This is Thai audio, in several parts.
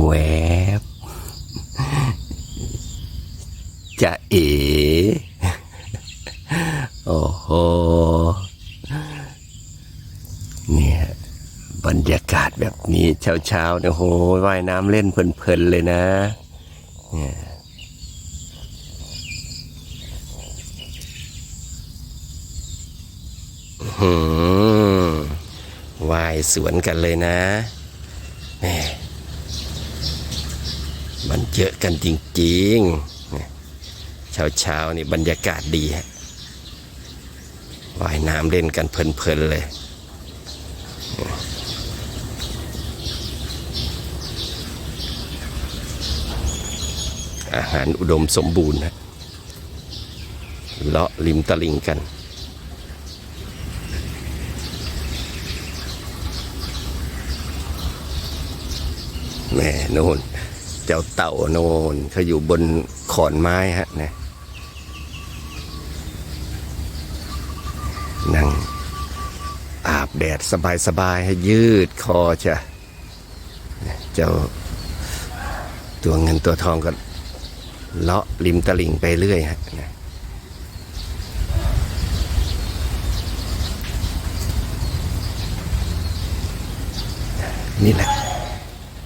แวบจะเอ๋โอ้โหเนี่ยบรรยากาศแบบนี้เช้าๆเนี่ยโหว่ายน้ำเล่นเพลินๆเลยนะเนี่ยหืมว่ายสวนกันเลยนะแม่ มันเยอะกันจริงๆเนี่ยเช้าๆนี่บรรยากาศดีฮะว่ายน้ำเล่นกันเพลินๆเลยอาหารอุดมสมบูรณ์นะเลาะริมตลิ่งกัน แม่โน่น เจ้าเต่าโนนเขาอยู่บนขอนไม้ฮะนะนั่งอาบแดดสบายๆให้ยืดคอจะเจ้าตัวเงินตัวทองก็เลาะริมตลิ่งไปเรื่อยฮะนะนี่แหละ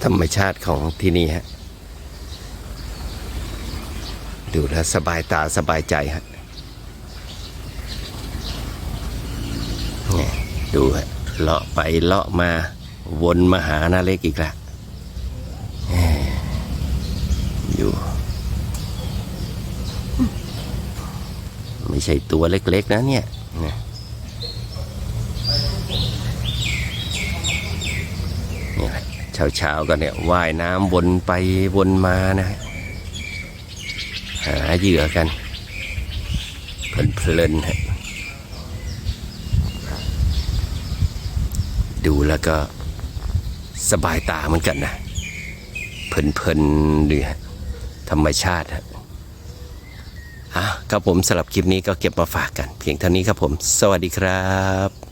ธรรมชาติของที่นี่ฮะ ดูแล้วสบายตาสบายใจฮะนี่ดูฮะเลาะไปเลาะมาวนมาหาหน้าเล็กอีกแล้วอยู่ ไม่ใช่ตัวเล็กๆนะเนี่ยนี่แหละเช้าๆก็เนี่ยว่ายน้ำวนไปวนมานะฮะ หาเหยื่อกันเพลินๆฮะดูแล้วก็สบายตาเหมือนกันนะเพลินๆดีฮะธรรมชาติฮะอะครับผมสำหรับคลิปนี้ก็เก็บมาฝากกัน เพียงเท่านี้ครับผม สวัสดีครับ